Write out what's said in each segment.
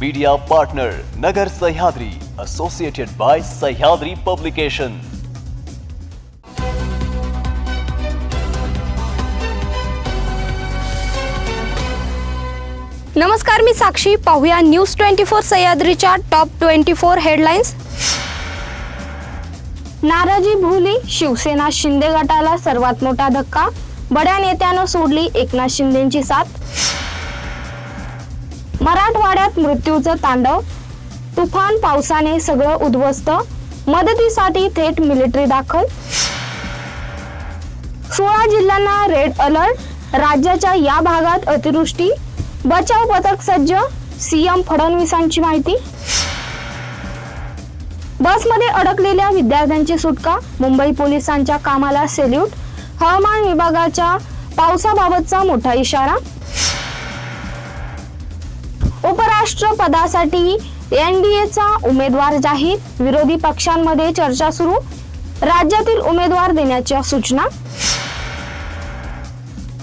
Media partner Nagar Sahyadri associated by Sahyadri publication नमस्कार मी साक्षी. पाहूया न्यूज ट्वेंटी फोर सह्याद्रीच्या टॉप ट्वेंटी फोर हेडलाईन्स नाराजी भुली शिवसेना शिंदे गटाला सर्वात मोठा धक्का. बड्या नेत्यानं सोडली एकनाथ शिंदेची साथ. मराठवाड्यात मृत्यूचं तांडव तुफान पावसाने सगळं उद्ध्वस्त मदतीसाठी थेट मिलिटरी दाखल. सोळा जिल्ह्यांना रेड अलर्ट राज्याच्या या भागात अतिवृष्टी बचाव पथक सज्ज सीएम फडणवीसांची माहिती. बसमध्ये अडकलेल्या विद्यार्थ्यांची सुटका मुंबई पोलिसांच्या कामाला सेल्यूट हवामान विभागाच्या पावसाबाबतचा मोठा इशारा. राष्ट्रपदासाठी एनडीएचा उमेदवार जाहीर. विरोधी पक्षांमध्ये चर्चा सुरू. राज्यातील उमेदवार देण्याच्या सूचना.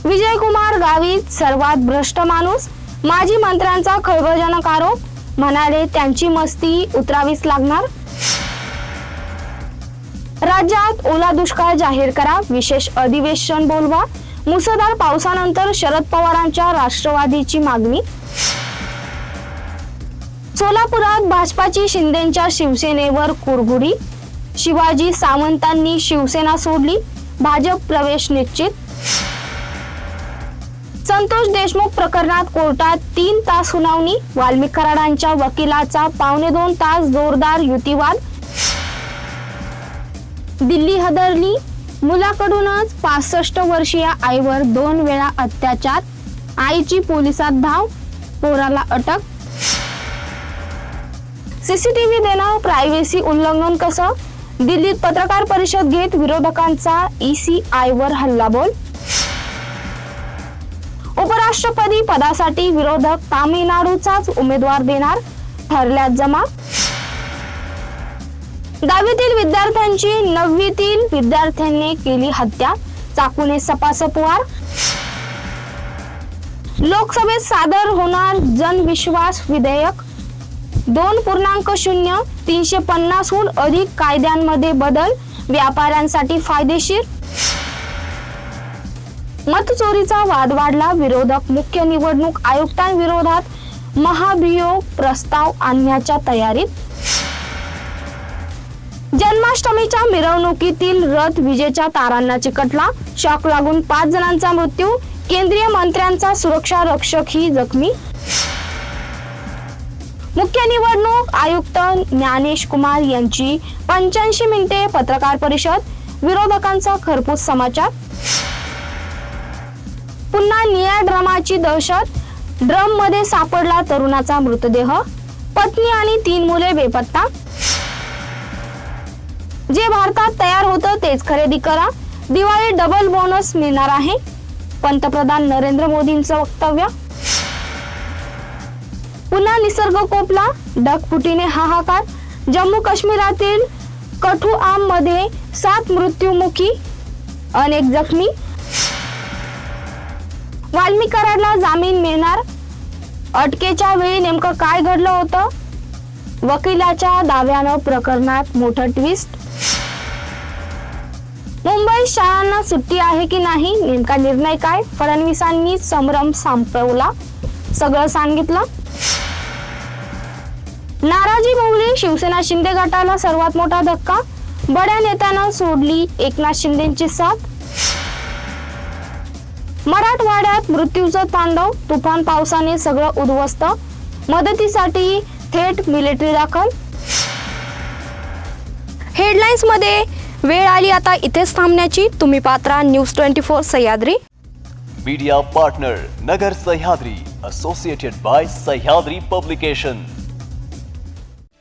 विजयकुमार गावित सर्वात भ्रष्ट माणूस. माजी मंत्र्यांचा खळबळजनक आरोप. म्हणाले त्यांची मस्ती उतरावीच लागणार. राज्यात ओला दुष्काळ जाहीर करा. विशेष अधिवेशन बोलवा. मुसळधार पावसानंतर शरद पवारांच्या राष्ट्रवादीची मागणी. सोलापुरात भाजपाची शिंदेच्या शिवसेनेवर कुरघुडी. शिवाजी सावंतांनी शिवसेना सोडली. भाजप प्रवेश निश्चित. संतोष देशमुख प्रकरणात कोर्टात तीन तास सुनावणी. वाल्मिक कराडांच्या वकिलाचा पावणे दोन तास जोरदार युतीवाद. दिल्ली हदरली. मुलाकडूनच पासष्ट वर्षीय आईवर दोन वेळा अत्याचार. आईची पोलिसात धाव. पोराला अटक. सीसीटीव्ही देणं प्रायव्हेसी उल्लंघन कसं? दिल्लीत पत्रकार परिषद घेत विरोधकांचा ईसीआय वर हल्लाबोल. उपराष्ट्रपती पदासाठी विरोधक तामिळनाडूचाच उमेदवार देणार ठरल्यात जमा. दहावीतील विद्यार्थ्यांची नववीतील विद्यार्थ्यांनी केली हत्या चाकूने सपासपवार लोकसभेत सादर होणार जनविश्वास विधेयक दोन पूर्णांक शून्य तीनशे पन्नासहून अधिक कायद्यांमध्ये बदल व्यापाऱ्यांसाठी फायदेशीर. मतचोरीचा वाद वाढला विरोधक मुख्य निवडणूक आयुक्तांविरोधात महाभियोग प्रस्ताव आणण्याच्या तयारीत. जन्माष्टमीच्या मिरवणुकीतील रथ विजेच्या तारांना चिकटला. शॉक लागून पाच जणांचा मृत्यू केंद्रीय मंत्र्यांचा सुरक्षा रक्षकही जखमी. मुख्य निवडणूक आयुक्त ज्ञानेश कुमार यांची पंच्याऐंशी मिनिटे पत्रकार परिषद विरोधकांचा खरपूस समाचार. पुन्हा निया ड्रमाची दहशत ड्रममध्ये सापडला तरुणाचा मृतदेह पत्नी आणि तीन मुले बेपत्ता. जे भारतात तयार होतं तेच खरेदी करा दिवाळी डबल बोनस मिळणार आहे. पंतप्रधान नरेंद्र मोदींचं वक्तव्य. पुन्हा निसर्ग कोपला ढगफुटीने हाहाकार जम्मू काश्मीरातील कठुआममध्ये सात मृत्यूमुखी अनेक जखमी. वाल्मीकरांना कराडला जामीन मिळणार. अटकेच्या वेळी नेमकं काय घडलं होतं? वकिलाच्या दाव्यानं प्रकरणात मोठं ट्विस्ट मुंबई शाळांना सुट्टी आहे की नाही? नेमका निर्णय काय? फडणवीसांनी संभ्रम संपवला. सगळं सांगितलं. नाराजी भोवली. शिवसेना शिंदे गटाला सर्वात मोठा धक्का. बड्या नेत्यानं सोडली एकनाथ शिंदेची साथ. मराठवाड्यात मृत्यूचं तांडव तुफान पावसाने सगळं उद्ध्वस्त. मदतीसाठी थेट मिलिटरी दाखल. हेडलाईन्समध्ये वेळ आली आता इथेच थांबण्याची. तुम्ही Patra news twenty four Sahyadri. Media partner Nagar Sahyadri associated by Sahyadri publication